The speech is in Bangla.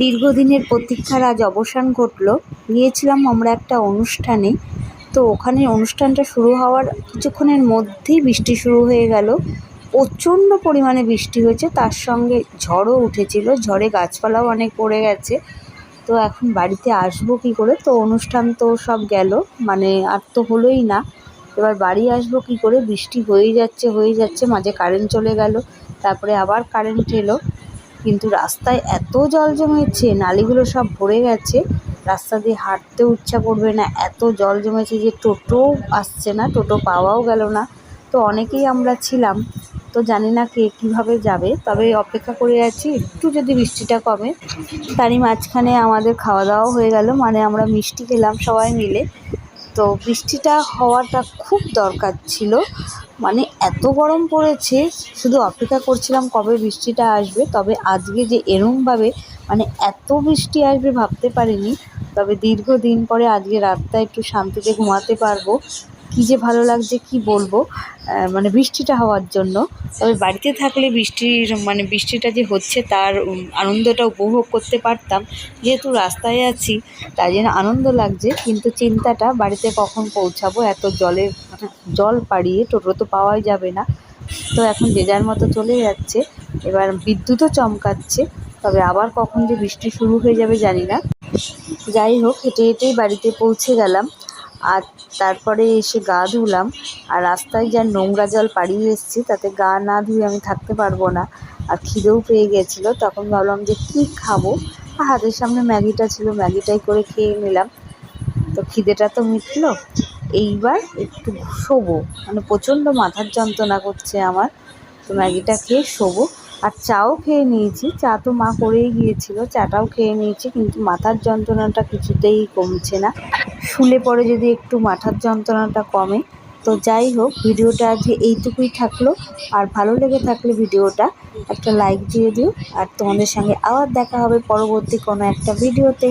দীর্ঘদিনের প্রতীক্ষার আজ অবসান ঘটল। গিয়েছিলাম আমরা একটা অনুষ্ঠানে। তো ওখানে অনুষ্ঠানটা শুরু হওয়ার কিছুক্ষণের মধ্যেই বৃষ্টি শুরু হয়ে গেল। প্রচণ্ড পরিমাণে বৃষ্টি হয়েছে, তার সঙ্গে ঝড়ও উঠেছিল, ঝড়ে গাছপালাও অনেক পড়ে গেছে। তো এখন বাড়িতে আসব কী করে? তো অনুষ্ঠান তো সব গেল মানে আর তো হলোই না। এবার বাড়ি আসব কী করে? বৃষ্টি হয়েই যাচ্ছে হয়ে যাচ্ছে, মাঝে কারেন্ট চলে গেল, তারপরে আবার কারেন্ট এলো। কিন্তু রাস্তায় এত জল জমেছে, নালিগুলো সব ভরে গেছে, রাস্তা দিয়ে হাঁটতেও ইচ্ছা করবে না, এত জল জমেছে যে টোটো আসছে না, টোটো পাওয়াও গেল না। তো অনেকেই আমরা ছিলাম, তো জানি না কে কীভাবে যাবে, তবে অপেক্ষা করে আছি, একটু যদি বৃষ্টিটা কমে, তারই মাঝখানে আমাদের খাওয়া দাওয়াও হয়ে গেল মানে আমরা মিষ্টি খেলাম সবাই মিলে। তো বৃষ্টিটা হওয়াটা খুব দরকার ছিল। মানে এত গরম পড়েছে, শুধু অপেক্ষা করছিলাম কবে বৃষ্টিটা আসবে, তবে আজকে যে এরমভাবে মানে এত বৃষ্টি আসবে ভাবতে পারিনি। তবে দীর্ঘদিন পরে আজকে রাতটা একটু শান্তিতে ঘুমাতে পারব। কী যে ভালো লাগছে, কি বলব? মানে বৃষ্টিটা হওয়ার জন্য। তবে বাড়িতে থাকলে বৃষ্টির মানে বৃষ্টিটা যে হচ্ছে তার আনন্দটা উপভোগ করতে পারতাম। যেহেতু রাস্তায় আছি, তাই জন্য আনন্দ লাগছে, কিন্তু চিন্তাটা বাড়িতে কখন পৌঁছাবো? এত জলের জল পাড়িয়ে টোটো তো পাওয়াই যাবে না। তো এখন যে যার মতো চলে যাচ্ছে। এবার বিদ্যুৎও চমকাচ্ছে, তবে আবার কখন যে বৃষ্টি শুরু হয়ে যাবে জানি না। যাই হোক, হেঁটে হেঁটেই বাড়িতে পৌঁছে গেলাম। আর তারপরে এসে গা ধুলাম। আর রাস্তায় যা নোংরা জল পাড়িয়ে এসেছি, তাতে গা না ধুয়ে আমি থাকতে পারব না। আর খিদেও পেয়ে গেছিল, তখন ভাবলাম যে কী খাব? হাতের সামনে ম্যাগিটা ছিল, ম্যাগিটাই করে খেয়ে নিলাম। তো খিদেটা তো মিটলো। এইবার একটু শোবো। মানে প্রচণ্ড মাথার যন্ত্রণা করছে আমার। তো ম্যাগিটা খেয়ে শোবো। আর চাও খেয়ে নিয়েছি। চা তো মা করেই গিয়েছিল, চাটাও খেয়ে নিয়েছি, কিন্তু মাথার যন্ত্রণাটা কিছুতেই কমছে না। শুলে পরে যদি একটু মাথার যন্ত্রণাটা কমে। তো যাই হোক, ভিডিওটা আজকে এইটুকুই থাকল। আর ভালো লেগে থাকলে ভিডিওটা একটা লাইক দিয়ে দিও। আর তোমাদের সঙ্গে আবার দেখা হবে পরবর্তী কোনো একটা ভিডিওতে।